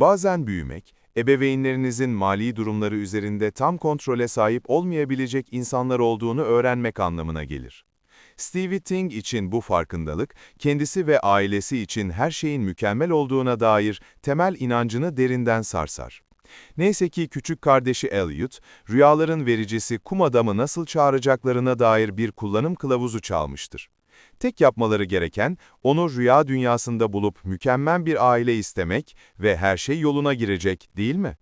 Bazen büyümek, ebeveynlerinizin mali durumları üzerinde tam kontrole sahip olmayabilecek insanlar olduğunu öğrenmek anlamına gelir. Stevie Ting için bu farkındalık, kendisi ve ailesi için her şeyin mükemmel olduğuna dair temel inancını derinden sarsar. Neyse ki küçük kardeşi Elliot, rüyaların vericisi kum adamı nasıl çağıracaklarına dair bir kullanım kılavuzu çalmıştır. Tek yapmaları gereken, onu rüya dünyasında bulup mükemmel bir aile istemek ve her şey yoluna girecek, değil mi?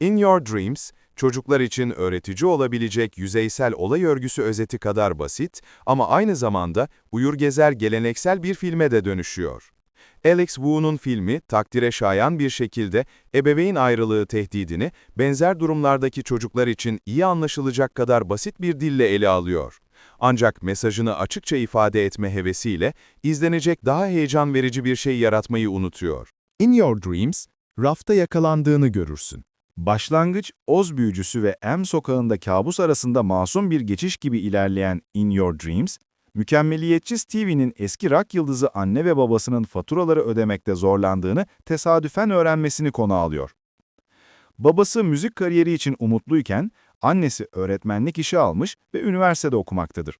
In Your Dreams, çocuklar için öğretici olabilecek yüzeysel olay örgüsü özeti kadar basit ama aynı zamanda uyur gezer geleneksel bir filme de dönüşüyor. Alex Wu'nun filmi takdire şayan bir şekilde ebeveyn ayrılığı tehdidini benzer durumlardaki çocuklar için iyi anlaşılacak kadar basit bir dille ele alıyor. Ancak mesajını açıkça ifade etme hevesiyle izlenecek daha heyecan verici bir şey yaratmayı unutuyor. In Your Dreams, rafta yakalandığını görürsün. Başlangıç, Oz büyücüsü ve M sokağında kabus arasında masum bir geçiş gibi ilerleyen In Your Dreams, mükemmeliyetçi Stevie'nin eski rock yıldızı anne ve babasının faturaları ödemekte zorlandığını tesadüfen öğrenmesini konu alıyor. Babası müzik kariyeri için umutluyken, annesi öğretmenlik işi almış ve üniversitede okumaktadır.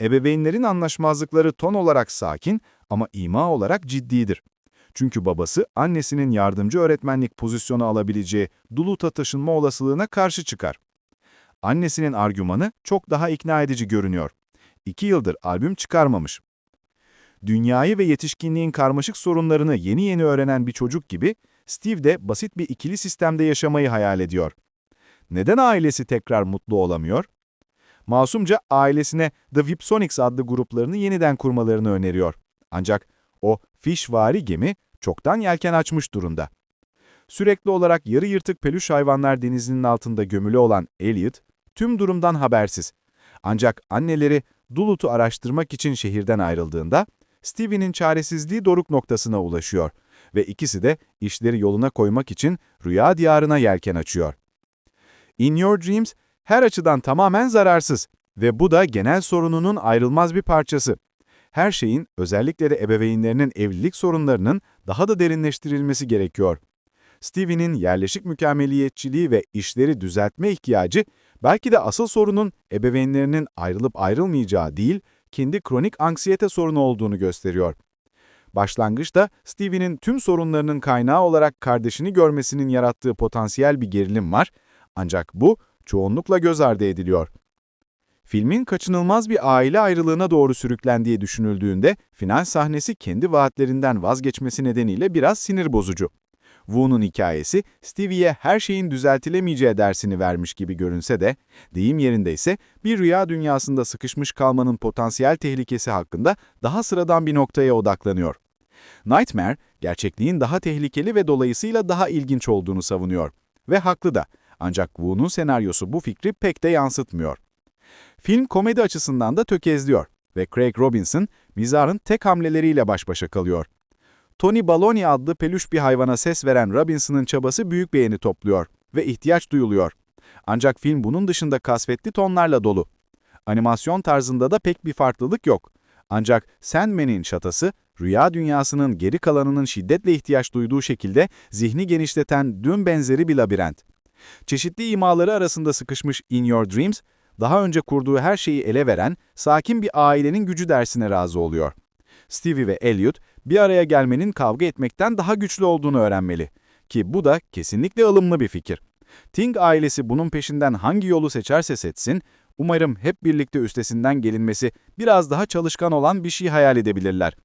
Ebeveynlerin anlaşmazlıkları ton olarak sakin ama ima olarak ciddidir. Çünkü babası annesinin yardımcı öğretmenlik pozisyonu alabileceği Dulut'a taşınma olasılığına karşı çıkar. Annesinin argümanı çok daha ikna edici görünüyor. İki yıldır albüm çıkarmamış. Dünyayı ve yetişkinliğin karmaşık sorunlarını yeni yeni öğrenen bir çocuk gibi, Steve de basit bir ikili sistemde yaşamayı hayal ediyor. Neden ailesi tekrar mutlu olamıyor? Masumca ailesine The Vipsonics adlı gruplarını yeniden kurmalarını öneriyor. Ancak o fişvari gemi çoktan yelken açmış durumda. Sürekli olarak yarı yırtık peluş hayvanlar denizinin altında gömülü olan Elliot, tüm durumdan habersiz. Ancak anneleri Dulut'u araştırmak için şehirden ayrıldığında, Stevie'nin çaresizliği doruk noktasına ulaşıyor ve ikisi de işleri yoluna koymak için rüya diyarına yelken açıyor. In Your Dreams her açıdan tamamen zararsız ve bu da genel sorununun ayrılmaz bir parçası. Her şeyin, özellikle de ebeveynlerinin evlilik sorunlarının daha da derinleştirilmesi gerekiyor. Stevie'nin yerleşik mükemmeliyetçiliği ve işleri düzeltme ihtiyacı, belki de asıl sorunun ebeveynlerinin ayrılıp ayrılmayacağı değil, kendi kronik anksiyete sorunu olduğunu gösteriyor. Başlangıçta Stevie'nin tüm sorunlarının kaynağı olarak kardeşini görmesinin yarattığı potansiyel bir gerilim var, ancak bu çoğunlukla göz ardı ediliyor. Filmin kaçınılmaz bir aile ayrılığına doğru sürüklendiği düşünüldüğünde final sahnesi kendi vaatlerinden vazgeçmesi nedeniyle biraz sinir bozucu. Wu'nun hikayesi Stevie'ye her şeyin düzeltilemeyeceği dersini vermiş gibi görünse de, deyim yerinde ise bir rüya dünyasında sıkışmış kalmanın potansiyel tehlikesi hakkında daha sıradan bir noktaya odaklanıyor. Nightmare, gerçekliğin daha tehlikeli ve dolayısıyla daha ilginç olduğunu savunuyor. Ve haklı da. Ancak Wu'nun senaryosu bu fikri pek de yansıtmıyor. Film komedi açısından da tökezliyor ve Craig Robinson, mizahın tek hamleleriyle baş başa kalıyor. Tony Baloney adlı peluş bir hayvana ses veren Robinson'ın çabası büyük beğeni topluyor ve ihtiyaç duyuluyor. Ancak film bunun dışında kasvetli tonlarla dolu. Animasyon tarzında da pek bir farklılık yok. Ancak Sandman'in şatası, rüya dünyasının geri kalanının şiddetle ihtiyaç duyduğu şekilde zihni genişleten dün benzeri bir labirent. Çeşitli imaları arasında sıkışmış In Your Dreams, daha önce kurduğu her şeyi ele veren, sakin bir ailenin gücü dersine razı oluyor. Stevie ve Elliot, bir araya gelmenin kavga etmekten daha güçlü olduğunu öğrenmeli. Ki bu da kesinlikle ılımlı bir fikir. Ting ailesi bunun peşinden hangi yolu seçerse seçsin, umarım hep birlikte üstesinden gelinmesi biraz daha çalışkan olan bir şey hayal edebilirler.